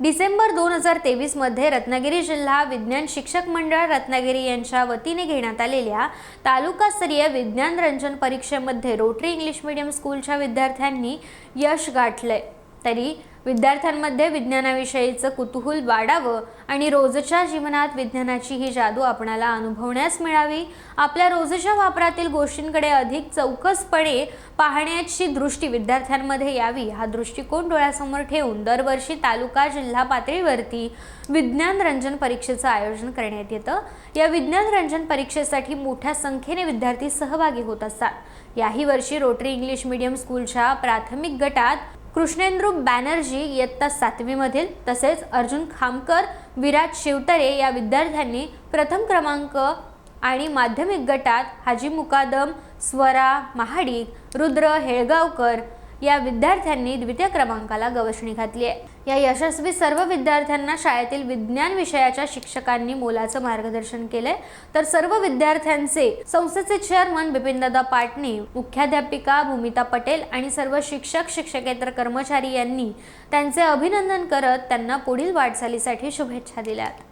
डिसेंबर दोन हजार तेवीसमध्ये रत्नागिरी जिल्हा विज्ञान शिक्षक मंडळ रत्नागिरी यांच्या वतीने घेण्यात आलेल्या तालुकास्तरीय विज्ञान रंजन परीक्षेमध्ये रोटरी इंग्लिश मीडियम स्कूलच्या विद्यार्थ्यांनी यश गाठलंय. तरी विद्यार्थ्यांमध्ये विज्ञानाविषयीचं कुतूहल वाढावं आणि रोजच्या जीवनात विज्ञानाची ही जादू आपणाला अनुभवण्यास मिळावी. आपल्या रोजच्या वापरातील गोष्टींकडे अधिक चौकसपणे पाहण्याची दृष्टी विद्यार्थ्यांमध्ये यावी. हा दृष्टिकोन डोळ्यासमोर ठेवून दरवर्षी तालुका जिल्हा पातळीवरती विज्ञान रंजन परीक्षेचं आयोजन करण्यात येतं. या विज्ञान रंजन परीक्षेसाठी मोठ्या संख्येने विद्यार्थी सहभागी होत असतात. याही वर्षी रोटरी इंग्लिश मीडियम स्कूलच्या प्राथमिक गटात कृष्णेंद्रू बॅनर्जी इयत्ता सातवीमधील तसेच अर्जुन खामकर विराज शिवतरे या विद्यार्थ्यांनी प्रथम क्रमांक आणि माध्यमिक गटात हाजी मुकादम स्वरा महाडिक रुद्र हेळगावकर या विद्यार्थ्यांनी द्वितीय क्रमांकाला गवसणी घातली आहे. या यशस्वी सर्व विद्यार्थ्यांना शाळेतील विज्ञान विषयाच्या शिक्षकांनी मोलाचं मार्गदर्शन केलंय. तर सर्व विद्यार्थ्यांचे संस्थेचे चेअरमन बिपिनदादा पाटणे मुख्याध्यापिका भूमिता पटेल आणि सर्व शिक्षक शिक्षकेतर कर्मचारी यांनी त्यांचे अभिनंदन करत त्यांना पुढील वाटचालीसाठी शुभेच्छा दिल्यात.